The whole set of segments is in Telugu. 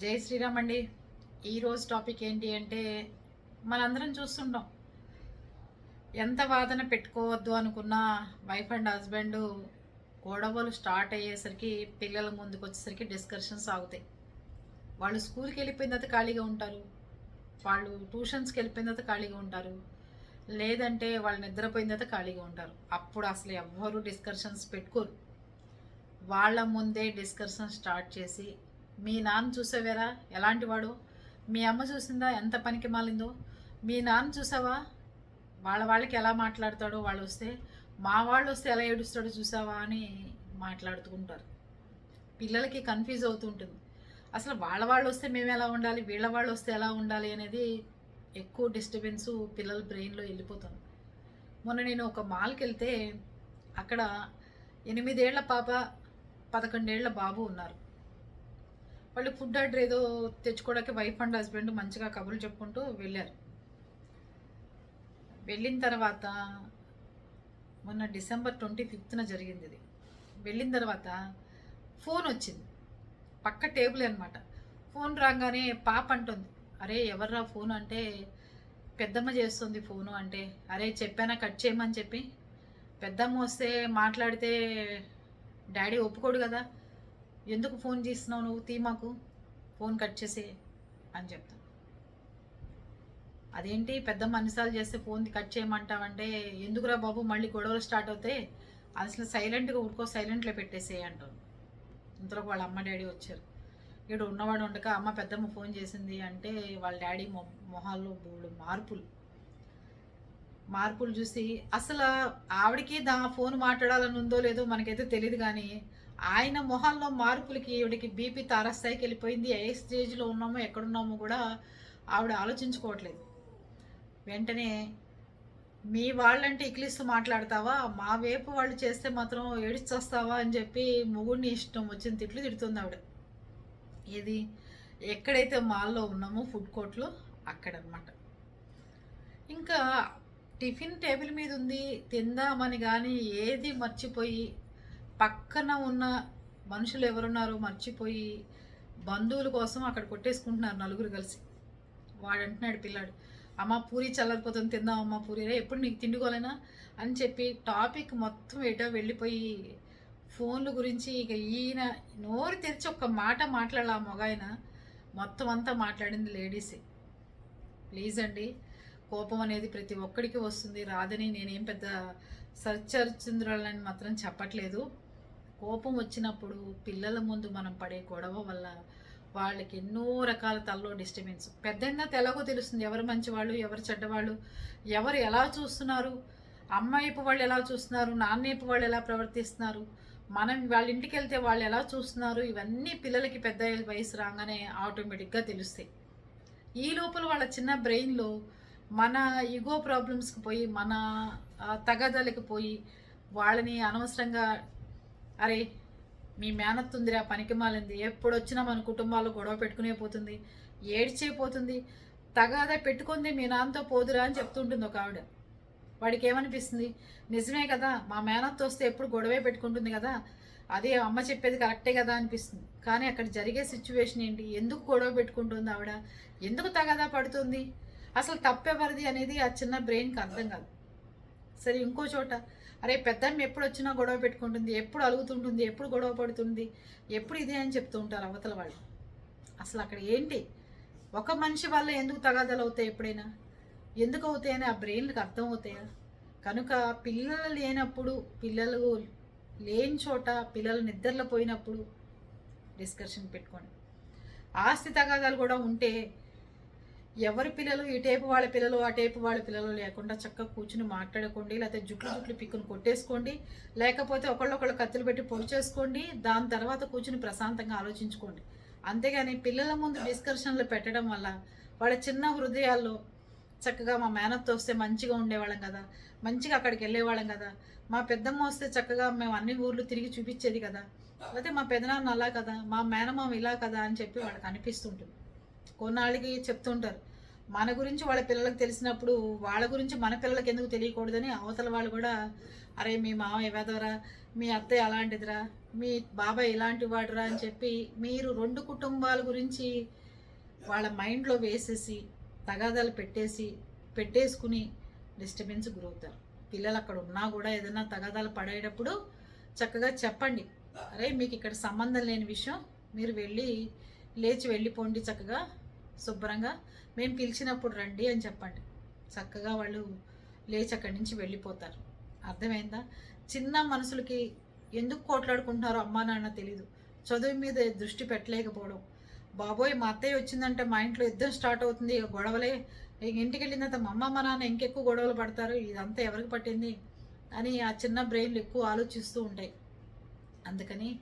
జై శ్రీరామ్ అండి. ఈరోజు టాపిక్ ఏంటి అంటే మనందరం చూస్తుంటాం. ఎంత వాదన పెట్టుకోవద్దు అనుకున్న వైఫ్ అండ్ హస్బెండ్ గొడవలు స్టార్ట్ అయ్యేసరికి పిల్లల ముందుకు వచ్చేసరికి డిస్కషన్స్ ఆగుతాయి. వాళ్ళు స్కూల్కి వెళ్ళిపోయిన తర్వాత ఖాళీగా ఉంటారు. వాళ్ళు ట్యూషన్స్కి వెళ్ళిపోయిన తర్వాత ఖాళీగా ఉంటారు. లేదంటే వాళ్ళు నిద్రపోయిన తర్వాత ఖాళీగా ఉంటారు. అప్పుడు అసలు ఎవ్వరూ డిస్కషన్స్ పెట్టుకోరు. వాళ్ళ ముందే డిస్కషన్ స్టార్ట్ చేసి మీ నాన్న చూసావేరా? ఎలాంటి వాడు? మీ అమ్మ చూసిందా? ఎంత పనికి మాలిందో? మీ నాన్న చూసావా? వాళ్ళ వాళ్ళకి ఎలా మాట్లాడతాడో వాళ్ళు వస్తే మా వాళ్ళు వస్తే ఎలా ఏడుస్తాడో చూసావా అని మాట్లాడుతుంటారు పిల్లలకి కన్ఫ్యూజ్ అవుతుంటుంది అసలు వాళ్ళ వాళ్ళు వస్తే మేము ఎలా ఉండాలి? వీళ్ళ వాళ్ళు వస్తే ఎలా ఉండాలి అనేది ఎక్కువ డిస్టర్బెన్స్ పిల్లల బ్రెయిన్లో వెళ్ళిపోతుంది. మొన్న నేను ఒక మాల్కి వెళ్తే అక్కడ ఎనిమిదేళ్ళ పాప పదకొండేళ్ళ బాబు ఉన్నారు. వాళ్ళు ఫుడ్ ఆర్డర్ ఏదో తెచ్చుకోవడానికి వైఫ్ అండ్ హస్బెండ్ మంచిగా కబుర్లు చెప్పుకుంటూ వెళ్ళారు. వెళ్ళిన తర్వాత మొన్న డిసెంబర్ ట్వంటీ ఫిఫ్త్న జరిగింది ఇది. వెళ్ళిన తర్వాత ఫోన్ వచ్చింది. పక్క టేబుల్ అనమాట ఫోన్ రాగానే పాప అంటుంది అరే ఎవర్రా ఫోన్ అంటే? పెద్దమ్మ చేస్తుంది ఫోను అంటే. అరే చెప్పానా కట్ చేయమని చెప్పి? పెద్దమ్మ వస్తే మాట్లాడితే డాడీ ఒప్పుకోడు కదా. ఎందుకు ఫోన్ చేస్తున్నావు నువ్వు? తీ మాకు. ఫోన్ కట్ చేసే అని చెప్తాను అదేంటి? పెద్దమ్మ అన్నిసార్లు చేస్తే ఫోన్ కట్ చేయమంటావంటే ఎందుకురా బాబు? మళ్ళీ గొడవలు స్టార్ట్ అవుతాయి అసలు సైలెంట్గా ఊరుకో సైలెంట్లో పెట్టేసే అంటాను ఇంతలో వాళ్ళ అమ్మ డాడీ వచ్చారు. ఇక్కడ ఉన్నవాడు ఉండక అమ్మ పెద్దమ్మ ఫోన్ చేసింది అంటే వాళ్ళ డాడీ మొ మొహాల్లో బోడు మార్పులు. మార్పులు చూసి అసలు ఆవిడకి దా ఫోన్ మాట్లాడాలని ఉందో లేదో మనకైతే తెలియదు కానీ ఆయన మొహాల్లో మార్పులకి ఈవిడికి బీపీ తారస్థాయికి వెళ్ళిపోయింది. ఏ స్టేజ్లో ఉన్నామో ఎక్కడున్నామో కూడా ఆవిడ ఆలోచించుకోవట్లేదు. వెంటనే మీ వాళ్ళంటే ఇక్లిస్తూ మాట్లాడతావా? మా వైపు వాళ్ళు చేస్తే మాత్రం ఏడిచొస్తావా? అని చెప్పి మొగుడిని ఇష్టం వచ్చిన తిట్లు తిడుతుంది ఆవిడ. ఏది? ఎక్కడైతే మాల్లో ఉన్నామో ఫుడ్ కోర్ట్లో అక్కడనమాట. ఇంకా టిఫిన్ టేబుల్ మీద ఉంది తిందామని కానీ ఏది మర్చిపోయి పక్కన ఉన్న మనుషులు ఎవరున్నారో మర్చిపోయి బంధువుల కోసం అక్కడ కొట్టేసుకుంటున్నారు నలుగురు కలిసి. వాడు అంటున్నాడు పిల్లాడు అమ్మ పూరి చల్లారిపోతుంది తిందాం అమ్మ పూరి ఎప్పుడు నీకు తిండుకోలేనా అని చెప్పి టాపిక్ మొత్తం ఏటో వెళ్ళిపోయి ఫోన్ల గురించి ఇక ఈయన నోరు తెరిచి ఒక్క మాట మాట్లాడాల ఆ మొగాయన. మొత్తం అంతా మాట్లాడింది లేడీసే. ప్లీజ్ అండి కోపం అనేది ప్రతి ఒక్కడికి వస్తుంది రాదని నేనేం పెద్ద సర్చర్చంద్రాలని మాత్రం చెప్పట్లేదు. కోపం వచ్చినప్పుడు పిల్లల ముందు మనం పడే గొడవ వల్ల వాళ్ళకి ఎన్నో రకాల తల్లో డిస్టర్బెన్స్. పెద్దగా తెలగో తెలుస్తుంది ఎవరు మంచివాళ్ళు ఎవరు చెడ్డవాళ్ళు ఎవరు ఎలా చూస్తున్నారు అమ్మాయిపు వాళ్ళు ఎలా చూస్తున్నారు నాన్నైపు వాళ్ళు ఎలా ప్రవర్తిస్తున్నారు మనం వాళ్ళ ఇంటికి వెళ్తే వాళ్ళు ఎలా చూస్తున్నారు ఇవన్నీ పిల్లలకి పెద్ద వయసు రాగానే ఆటోమేటిక్గా తెలుస్తాయి. ఈ లోపల వాళ్ళ చిన్న బ్రెయిన్లో మన ఈగో ప్రాబ్లమ్స్కి పోయి మన తగదలకి పోయి వాళ్ళని అనవసరంగా అరే మీ మేనత్ ఉందిరా పనికి మాలింది. ఎప్పుడు వచ్చినా మన కుటుంబాలు గొడవ పెట్టుకునే పోతుంది. ఏడ్చే పోతుంది. తగాదా పెట్టుకుంది మీ నాన్నతో పోదురా అని చెప్తుంటుంది ఒక ఆవిడ. వాడికి ఏమనిపిస్తుంది నిజమే కదా మా మేనత్తో వస్తే ఎప్పుడు గొడవే పెట్టుకుంటుంది కదా. అదే అమ్మ చెప్పేది కరెక్టే కదా అనిపిస్తుంది. కానీ అక్కడ జరిగే సిచ్యువేషన్ ఏంటి? ఎందుకు గొడవ పెట్టుకుంటుంది ఆవిడ? ఎందుకు తగాదా పడుతుంది? అసలు తప్పెవరిది అనేది ఆ చిన్న బ్రెయిన్కి అర్థం కాదు. సరే ఇంకో చోట. అరే పెద్దమ్మ ఎప్పుడు వచ్చినా గొడవ పెట్టుకుంటుంది ఎప్పుడు అలుగుతుంటుంది ఎప్పుడు గొడవ పడుతుంది ఎప్పుడు ఇదే అని చెప్తూ ఉంటారు అవతల వాళ్ళు. అసలు అక్కడ ఏంటి? ఒక మనిషి వల్ల ఎందుకు తగాదాలు అవుతాయి ఎప్పుడైనా? ఎందుకు అవుతాయని ఆ బ్రెయిన్కి అర్థం అవుతాయా? కనుక పిల్లలు లేనప్పుడు పిల్లలు లేని చోట పిల్లలు నిద్రలో పోయినప్పుడు డిస్కషన్ పెట్టుకోండి. ఆస్తి తగాదాలు కూడా ఉంటే ఎవరి పిల్లలు ఈ టైపు వాళ్ళ పిల్లలు ఆ టైపు వాళ్ళ పిల్లలు లేకుండా చక్కగా కూర్చుని మాట్లాడుకోండి లేకపోతే జుట్లు జుట్లు పిక్కుని కొట్టేసుకోండి లేకపోతే ఒకళ్ళొకళ్ళు కత్తులు పెట్టి పొడి చేసుకోండి దాని తర్వాత కూర్చుని ప్రశాంతంగా ఆలోచించుకోండి. అంతేగాని పిల్లల ముందు డిస్కషన్లు పెట్టడం వల్ల వాళ్ళ చిన్న హృదయాల్లో చక్కగా మా మేనత్తో వస్తే మంచిగా ఉండేవాళ్ళం కదా మంచిగా అక్కడికి వెళ్ళేవాళ్ళం కదా మా పెద్దమ్మ వస్తే చక్కగా మేము అన్ని ఊర్లు తిరిగి చూపించేది కదా లేకపోతే మా పెదనాన్న అలా కదా మా మేనమామ ఇలా కదా అని చెప్పి వాళ్ళకి అనిపిస్తుంటుంది. కొన్నాళ్ళకి చెప్తుంటారు. మన గురించి వాళ్ళ పిల్లలకు తెలిసినప్పుడు వాళ్ళ గురించి మన పిల్లలకి ఎందుకు తెలియకూడదని అవతల వాళ్ళు కూడా అరే మీ మామయ్య వెదవరా? మీ అత్తయ్య అలాంటిదిరా? మీ బాబాయ్ ఇలాంటి వాడురా? అని చెప్పి మీరు రెండు కుటుంబాల గురించి వాళ్ళ మైండ్లో వేసేసి తగాదాలు పెట్టేసి పెట్టేసుకుని డిస్టర్బెన్స్ గురవుతారు. పిల్లలు అక్కడ ఉన్నా కూడా ఏదైనా తగాదాలు పడేటప్పుడు చక్కగా చెప్పండి. అరే మీకు ఇక్కడ సంబంధం లేని విషయం. మీరు వెళ్ళి లేచి వెళ్ళిపోండి చక్కగా. శుభ్రంగా మేము పిలిచినప్పుడు రండి అని చెప్పండి. చక్కగా వాళ్ళు లేచి అక్కడి నుంచి వెళ్ళిపోతారు. అర్థమైందా? చిన్న మనసులకి ఎందుకు కోట్లాడుకుంటున్నారో అమ్మా నాన్న తెలీదు. చదువు మీద దృష్టి పెట్టలేకపోవడం. బాబోయ్ మా అత్తయ్య వచ్చిందంటే మా ఇంట్లో యుద్ధం స్టార్ట్ అవుతుంది. గొడవలే. ఇంటికి వెళ్ళిన తర్వాత మా అమ్మ మా నాన్న ఇంకెక్కువ గొడవలు పడతారు. ఇదంతా ఎవరికి పట్టింది? అని ఆ చిన్న బ్రెయిన్లు ఎక్కువ ఆలోచిస్తూ ఉంటాయి. అందుకని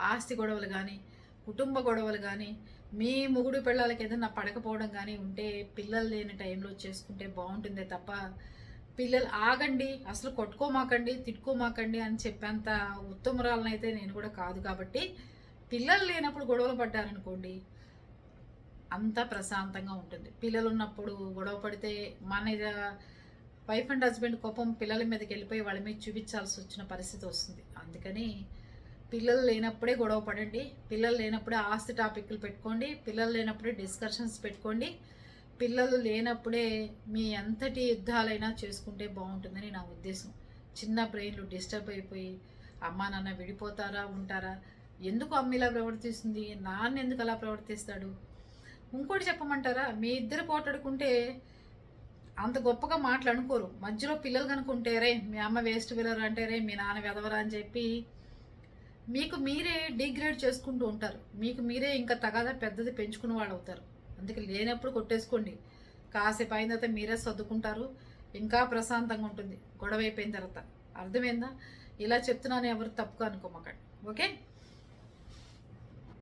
ఆస్తి గొడవలు కానీ కుటుంబ గొడవలు కానీ మీ ముగుడు పిల్లలకి ఏదైనా పడకపోవడం కానీ ఉంటే పిల్లలు లేని టైంలో చేసుకుంటే బాగుంటుందే తప్ప పిల్లలు ఆగండి అసలు కొట్టుకోమాకండి తిట్టుకోమాకండి అని చెప్పేంత ఉత్తమరాలనైతే నేను కూడా కాదు కాబట్టి పిల్లలు లేనప్పుడు గొడవలు పడ్డారనుకోండి అంత ప్రశాంతంగా ఉంటుంది. పిల్లలు ఉన్నప్పుడు గొడవ పడితే మన వైఫ్ అండ్ హస్బెండ్ కోపం పిల్లల మీదకి వెళ్ళిపోయి వాళ్ళ మీద చూపించాల్సి వచ్చిన పరిస్థితి వస్తుంది. అందుకని పిల్లలు లేనప్పుడే గొడవ పడండి. పిల్లలు లేనప్పుడే ఆస్తి టాపిక్లు పెట్టుకోండి. పిల్లలు లేనప్పుడే డిస్కషన్స్ పెట్టుకోండి. పిల్లలు లేనప్పుడే మీ అంతటి యుద్ధాలైనా చేసుకుంటే బాగుంటుందని నా ఉద్దేశం. చిన్న బ్రెయిన్లు డిస్టర్బ్ అయిపోయి అమ్మా నాన్న విడిపోతారా ఉంటారా? ఎందుకు అమ్మ ఇలా ప్రవర్తిస్తుంది? నాన్న ఎందుకు అలా ప్రవర్తిస్తాడు? ఇంకోటి చెప్పమంటారా? మీ ఇద్దరు పోటాడుకుంటే అంత గొప్పగా మాటలు అనుకోరు. మధ్యలో పిల్లలు కనుకుంటే రే మీ అమ్మ వేస్ట్ పిల్లలు అంటే రే మీ నాన్న వెదవరా అని చెప్పి మీకు మీరే డిగ్రేడ్ చేసుకుంటూ ఉంటారు. మీకు మీరే ఇంకా తగాదా పెద్దది పెంచుకున్న వాళ్ళు అవుతారు అందుకే లేనప్పుడు కొట్టేసుకోండి. కాసేపు అయిన తర్వాత మీరే సర్దుకుంటారు. ఇంకా ప్రశాంతంగా ఉంటుంది. గొడవ అయిపోయిన తర్వాత. అర్థమైందా? ఇలా చెప్తున్నాను ఎవరు తప్పుగా అనుకోమాకండి. ఓకే?